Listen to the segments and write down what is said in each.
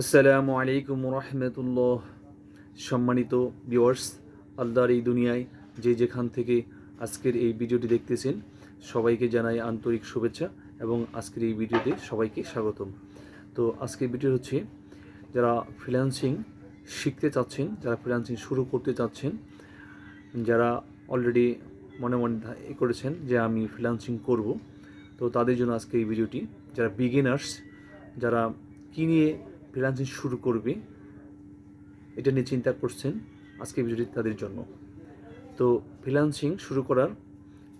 আসসালামু আলাইকুম রহমতুল্লাহ সম্মানিত ভিউয়ার্স আল্লাহর এই দুনিয়ায় যে যেখান থেকে আজকের এই ভিডিওটি দেখতেছেন, সবাইকে জানাই আন্তরিক শুভেচ্ছা এবং আজকের এই ভিডিওতে সবাইকে স্বাগতম। তো আজকের ভিডিও হচ্ছে, যারা ফ্রিল্যান্সিং শিখতে চাচ্ছেন, যারা ফ্রিল্যান্সিং শুরু করতে চাচ্ছেন, যারা অলরেডি মনে মনে এ করেছেন যে আমি ফ্রিল্যান্সিং করব, তো তাদের জন্য আজকে এই ভিডিওটি, যারা বিগিনার্স যারা কী নিয়ে ফ্রিল্যান্সিং শুরু করবে, এটা নিয়ে চিন্তা করছেন আজকে ভিডিওটি তাদের জন্য। তো ফ্রিল্যান্সিং শুরু করার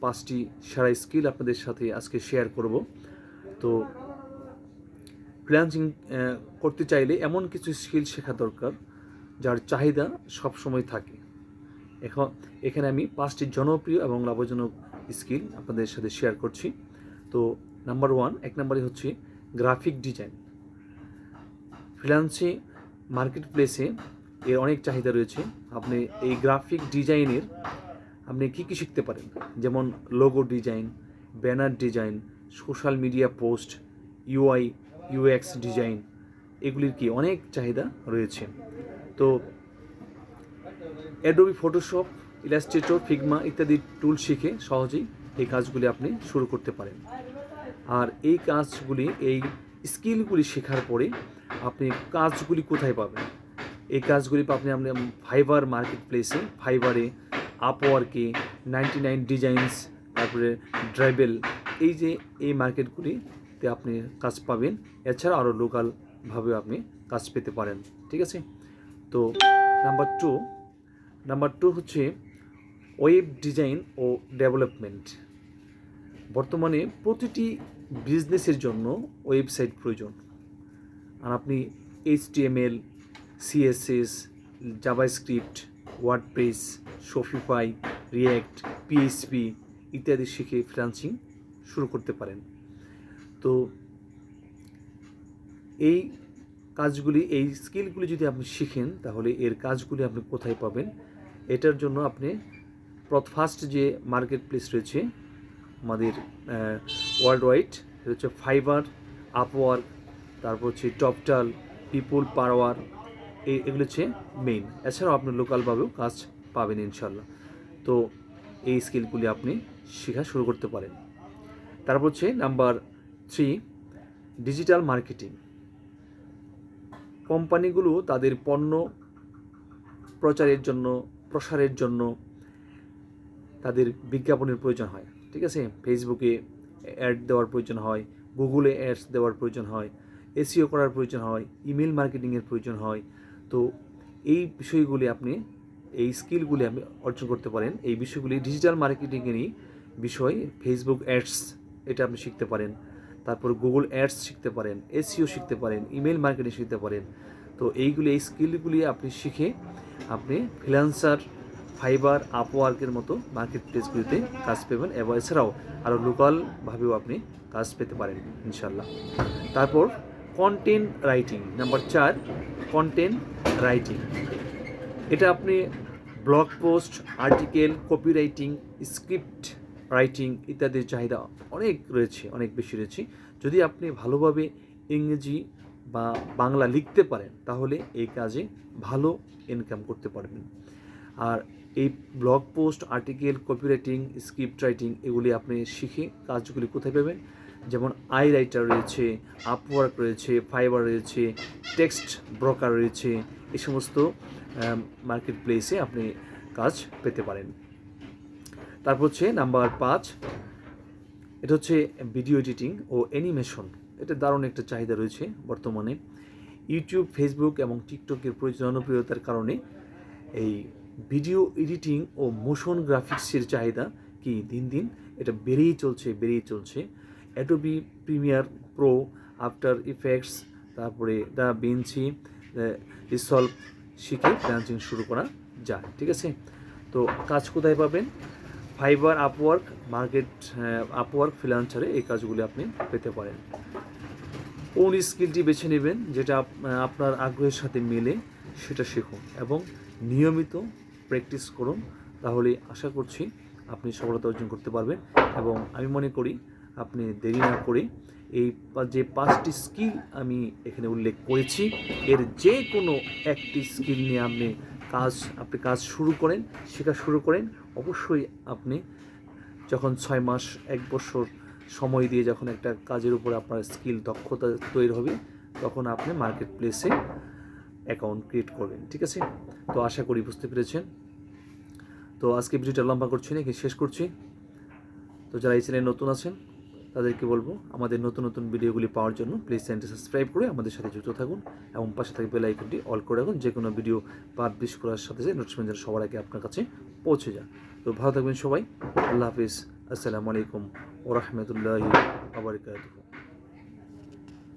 পাঁচটি সেরা স্কিল আপনাদের সাথে আজকে শেয়ার করব। তো ফ্রিল্যান্সিং করতে চাইলে এমন কিছু স্কিল শেখা দরকার যার চাহিদা সব সময় থাকে। এখন এখানে আমি পাঁচটি জনপ্রিয় এবং লাভজনক স্কিল আপনাদের সাথে শেয়ার করছি। তো নাম্বার ওয়ান এক নম্বরে হচ্ছে গ্রাফিক ডিজাইন ফ্রিল্যান্সিং মার্কেট প্লেসে এর অনেক চাহিদা রয়েছে। আপনি এই গ্রাফিক ডিজাইনের আপনি কী কী শিখতে পারেন? যেমন logo design banner design social media post UI UX design এগুলির কি অনেক চাহিদা রয়েছে। তো অ্যাডোবি ফটোশপ ইলাস্ট্রেটর ফিগমা ইত্যাদি টুল শিখে সহজেই এই কাজগুলি আপনি শুরু করতে পারেন। আর এই কাজগুলি, এই স্কিলগুলি শেখার পরে আপনি কাজগুলি কোথায় পাবেন? এই কাজগুলি আপনি আপনি ফাইবার মার্কেট প্লেসে ফাইবারে, আপওয়ার্কে, নাইনটি নাইন ডিজাইনস, তারপরে ড্রাইবেল, এই যে এই মার্কেটগুলিতে আপনি কাজ পাবেন। এছাড়া আরও লোকালভাবে আপনি কাজ পেতে পারেন, ঠিক আছে? তো নাম্বার টু নাম্বার টু হচ্ছে ওয়েব ডিজাইন ও ডেভেলপমেন্ট। বর্তমানে প্রতিটি বিজনেসের জন্য ওয়েবসাইট প্রয়োজন। আর আপনি HTML CSS JavaScript WordPress Shopify React PHP ইত্যাদি শিখে ফ্রিল্যান্সিং শুরু করতে পারেন। তো এই কাজগুলি, এই স্কিলগুলি যদি আপনি শিখেন, তাহলে এর কাজগুলি আপনি কোথায় পাবেন? এটার জন্য আপনি ফার্স্ট যে মার্কেট প্লেস রয়েছে আমাদের ওয়ার্ল্ড ওয়াইড সেটা হচ্ছে ফাইবার আপওয়ার্ক তারপর হচ্ছে টপটাল পিপুল পাওয়ার এই এগুলো হচ্ছে মেইন এছাড়াও আপনি লোকালভাবেও কাজ পাবেন ইনশাল্লাহ তো এই স্কিলগুলি আপনি শেখা শুরু করতে পারেন। তারপর হচ্ছে নাম্বার থ্রি ডিজিটাল মার্কেটিং কোম্পানিগুলো তাদের পণ্য প্রচারের জন্য, প্রসারের জন্য তাদের বিজ্ঞাপনের প্রয়োজন হয়। ঠিক আছে? ফেসবুকে অ্যাড দেওয়ার প্রয়োজন হয় গুগলে অ্যাডস দেওয়ার প্রয়োজন হয় এসিও করার প্রয়োজন হয় ইমেল মার্কেটিংয়ের প্রয়োজন হয়। তো এই বিষয়গুলি আপনি, এই স্কিলগুলি আপনি অর্জন করতে পারেন। এই বিষয়গুলি ডিজিটাল মার্কেটিংয়েরই বিষয়। ফেসবুক অ্যাডস এটা আপনি শিখতে পারেন। তারপর গুগল অ্যাডস শিখতে পারেন এসিও শিখতে পারেন ইমেল মার্কেটিং শিখতে পারেন। তো এইগুলি, এই স্কিলগুলি আপনি শিখে আপনি ফ্রিল্যান্সার ফাইবার, আপওয়ার্কের মতো মার্কেট প্লেসগুলিতে কাজ পাবেন এবং এছাড়াও আরও লোকালভাবেও আপনি কাজ পেতে পারেন ইনশাল্লাহ তারপর কন্টেন্ট রাইটিং নাম্বার চার কন্টেন্ট রাইটিং এটা আপনি blog post article copy writing script writing ইত্যাদির চাহিদা অনেক রয়েছে, অনেক বেশি রয়েছে। যদি আপনি ভালোভাবে ইংরেজি বা বাংলা লিখতে পারেন, তাহলে এই কাজে ভালো ইনকাম করতে পারবেন। আর এই blog post article copy writing script writing এগুলি আপনি শিখে কাজগুলি কোথায় পাবেন? যেমন আই রাইটার রয়েছে আপওয়ার্ক রয়েছে ফাইবার রয়েছে টেক্সট ব্রোকার রয়েছে, এই সমস্ত মার্কেট প্লেসে আপনি কাজ পেতে পারেন। তারপর হচ্ছে নাম্বার পাঁচ, এটা হচ্ছে ভিডিও এডিটিং ও অ্যানিমেশন এটা দারুণ একটা চাহিদা রয়েছে বর্তমানে। ইউটিউব ফেসবুক এবং টিকটকের জনপ্রিয়তার কারণে এই ভিডিও এডিটিং ও মোশন গ্রাফিক্সের চাহিদা কি দিন দিন? এটা বেড়েই চলছে বেড়েই চলছে। Adobe Premiere Pro After Effects তারপরে দ্য বেঞ্চি রিসলভ শিখে ফ্রিল্যান্সিং শুরু করা যায়, ঠিক আছে? তো কাজ কোথায় পাবেন? ফাইবার আপওয়ার্ক মার্কেট আপওয়ার্ক ফ্রিল্যান্সারে এই কাজগুলি আপনি পেতে পারেন। কোন স্কিলটি বেছে নেবেন? যেটা আপনার আগ্রহের সাথে মেলে, সেটা শিখুন এবং নিয়মিত প্র্যাকটিস করুন, তাহলে আশা করছি আপনি সফলতা অর্জন করতে পারবেন এবং আমি মনে করি আপনি দেরি না করে এই যে পাঁচটি স্কিল আমি এখানে উল্লেখ করেছি, এর যে কোনো একটি স্কিল নিয়ে আপনি কাজ আপনি কাজ শুরু করেন, শেখা শুরু করেন, অবশ্যই আপনি যখন ছয় মাস, এক বছর সময় দিয়ে যখন একটা কাজের উপরে আপনার স্কিল দক্ষতা তৈরি হবে, তখন আপনি মার্কেট প্লেসে অ্যাকাউন্ট ক্রিয়েট করবেন, ঠিক আছে? তো আশা করি বুঝতে পেরেছেন। তো আজকে ভিডিওটা লম্বা করছি না শেষ করছি? তো যারা এই চ্যানেলে নতুন আছেন, তাদেরকে বলব আমাদের নতুন নতুন ভিডিওগুলি পাওয়ার জন্য প্লিজ চ্যানেলটি সাবস্ক্রাইব করে আমাদের সাথে যুক্ত থাকুন এবং পাশে থাকা বেল আইকনটি অল করে রাখুন, যে কোনো ভিডিও পাবলিশ করার সাথে সাথে নোটিফিকেশন যেন সবার আগে আপনার কাছে পৌঁছে যায়। তো ভালো থাকবেন সবাই, আল্লাহ হাফিজ, আসসালামু আলাইকুম ও রহমতুল্লাহি আবরকাত